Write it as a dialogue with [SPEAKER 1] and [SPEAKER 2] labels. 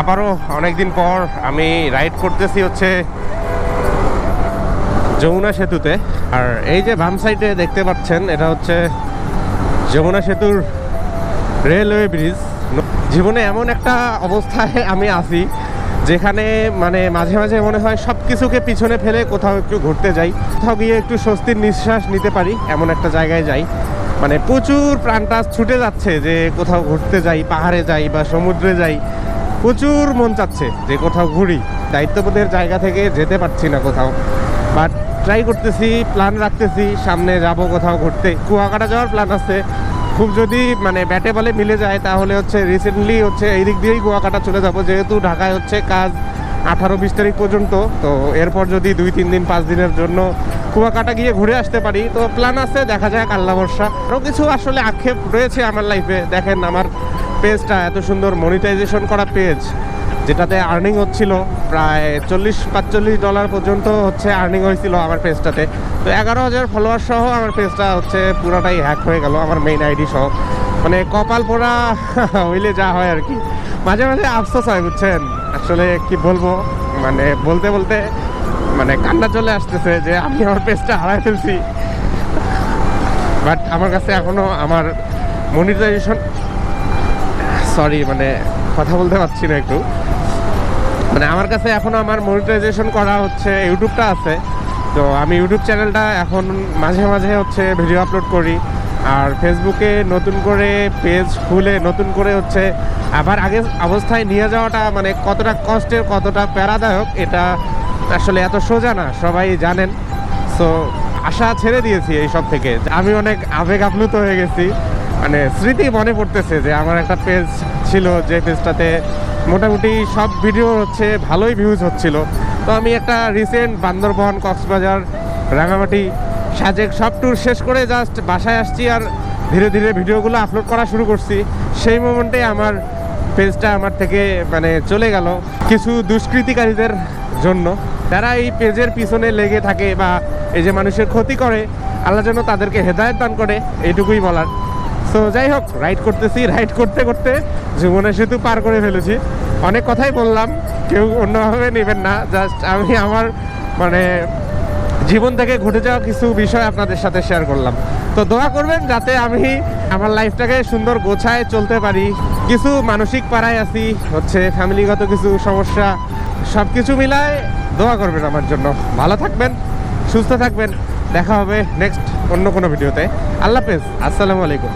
[SPEAKER 1] আবারও অনেকদিন পর আমি রাইড করতেছি হচ্ছে যমুনা সেতুতে। আর এই যে বাম সাইডে দেখতে পাচ্ছেন, এটা হচ্ছে যমুনা সেতুর রেলওয়ে ব্রিজ। জীবনে এমন একটা অবস্থায় আমি আছি, যেখানে মানে মাঝে মাঝে মনে হয় সব কিছুকে পিছনে ফেলে কোথাও একটু ঘুরতে যাই, কোথাও গিয়ে একটু স্বস্তির নিঃশ্বাস নিতে পারি, এমন একটা জায়গায় যাই। মানে প্রচুর প্রাণটা ছুটে যাচ্ছে যে কোথাও ঘুরতে যাই, পাহাড়ে যাই বা সমুদ্রে যাই। প্রচুর মন চাচ্ছে যে কোথাও ঘুরি। দায়িত্ববোধের জায়গা থেকে যেতে পারছি না কোথাও। বাট ট্রাই করতেছি প্ল্যান রাখতেছি, সামনে যাব কোথাও ঘুরতে। কুয়াকাটা যাওয়ার প্ল্যান আছে। খুব যদি মানে ব্যাটে বলে মিলে যায়, তাহলে হচ্ছে রিসেন্টলি হচ্ছে এই দিক দিয়েই কুয়াকাটা চলে যাব। যেহেতু ঢাকায় হচ্ছে কাজ আঠারো বিশ তারিখ পর্যন্ত, তো এরপর যদি দুই, তিন দিন, পাঁচ দিনের জন্য কুয়াকাটা গিয়ে ঘুরে আসতে পারি, তো প্ল্যান আছে, দেখা যায় আল্লাহ বর্ষা আরও কিছু আসলে আক্ষেপ রয়েছে আমার লাইফে দেখেন, আমার পেজটা, এত সুন্দর মনিটাইজেশন করা পেজ যেটাতে আর্নিং হচ্ছিল প্রায় চল্লিশ, পাঁচচল্লিশ ডলার পর্যন্ত হচ্ছে আর্নিং হয়েছিল আমার পেজটাতে তো এগারো হাজার ফলোয়ার সহ আমার পেজটা হচ্ছে পুরোটাই হ্যাক হয়ে গেল, আমার মেইন আইডি সহ। মানে কপাল পোড়া হইলে যা হয় আর কি। মাঝে মাঝে আফসোস হয়, বুঝছেন? আসলে কি বলব? মানে বলতে বলতে মানে কান্না চলে আসতেছে যে আমি আমার পেজটা হারাই ফেলছি। বাট আমার কাছে এখনও আমার মনিটাইজেশন সরি মানে কথা বলতে পারছি না একটু। মানে আমার কাছে এখনও আমার মনিটাইজেশন করা হচ্ছে ইউটিউবটা আছে। তো আমি ইউটিউব চ্যানেলটা এখন মাঝে মাঝে হচ্ছে ভিডিও আপলোড করি। আর ফেসবুকে নতুন করে পেজ খুলে, নতুন করে হচ্ছে আবার আগে অবস্থায় নিয়ে যাওয়াটা মানে কতটা কষ্টের, কতটা প্যারাদায়ক, এটা আসলে এত সোজা না, সবাই জানেন। সো আশা ছেড়ে দিয়েছি এই সব থেকে। আমি অনেক আবেগ আপ্লুত হয়ে গেছি। মানে স্মৃতি মনে পড়তেছে যে আমার একটা পেজ ছিল যে পেজটাতে মোটামুটি সব ভিডিও হচ্ছে, ভালোই ভিউজ হচ্ছিল। তো আমি একটা রিসেন্ট বান্দরবন, কক্সবাজার রাঙামাটি সাজেক সব ট্যুর শেষ করে জাস্ট বাসায় আসছি আর ধীরে ধীরে ভিডিওগুলো আপলোড করা শুরু করছি। সেই মোমেন্টে আমার পেজটা আমার থেকে মানে চলে গেল কিছু দুষ্কৃতিকারীদের জন্য। যারা এই পেজের পিছনে লেগে থাকে বা এই যে মানুষের ক্ষতি করে, আল্লাহ যেন তাদেরকে হেদায়ত দান করে, এইটুকুই বলার। সো যাই হোক রাইড করতেছি রাইড করতে করতে যমুনা সেতু পার করে ফেলেছি। অনেক কথাই বললাম, কেউ অন্যভাবে নেবেন না জাস্ট আমি আমার মানে জীবন থেকে ঘটে যাওয়া কিছু বিষয় আপনাদের সাথে শেয়ার করলাম। তো দোয়া করবেন যাতে আমি আমার লাইফটাকে সুন্দর গোছায় চলতে পারি। কিছু মানসিক পাড়ায় আছি, হচ্ছে ফ্যামিলিগত কিছু সমস্যা সব কিছু মিলায় দোয়া করবেন আমার জন্য। ভালো থাকবেন। সুস্থ থাকবেন। দেখা হবে নেক্সট অন্য কোনো ভিডিওতে। আল্লাহ হাফেজ। আসসালামু আলাইকুম।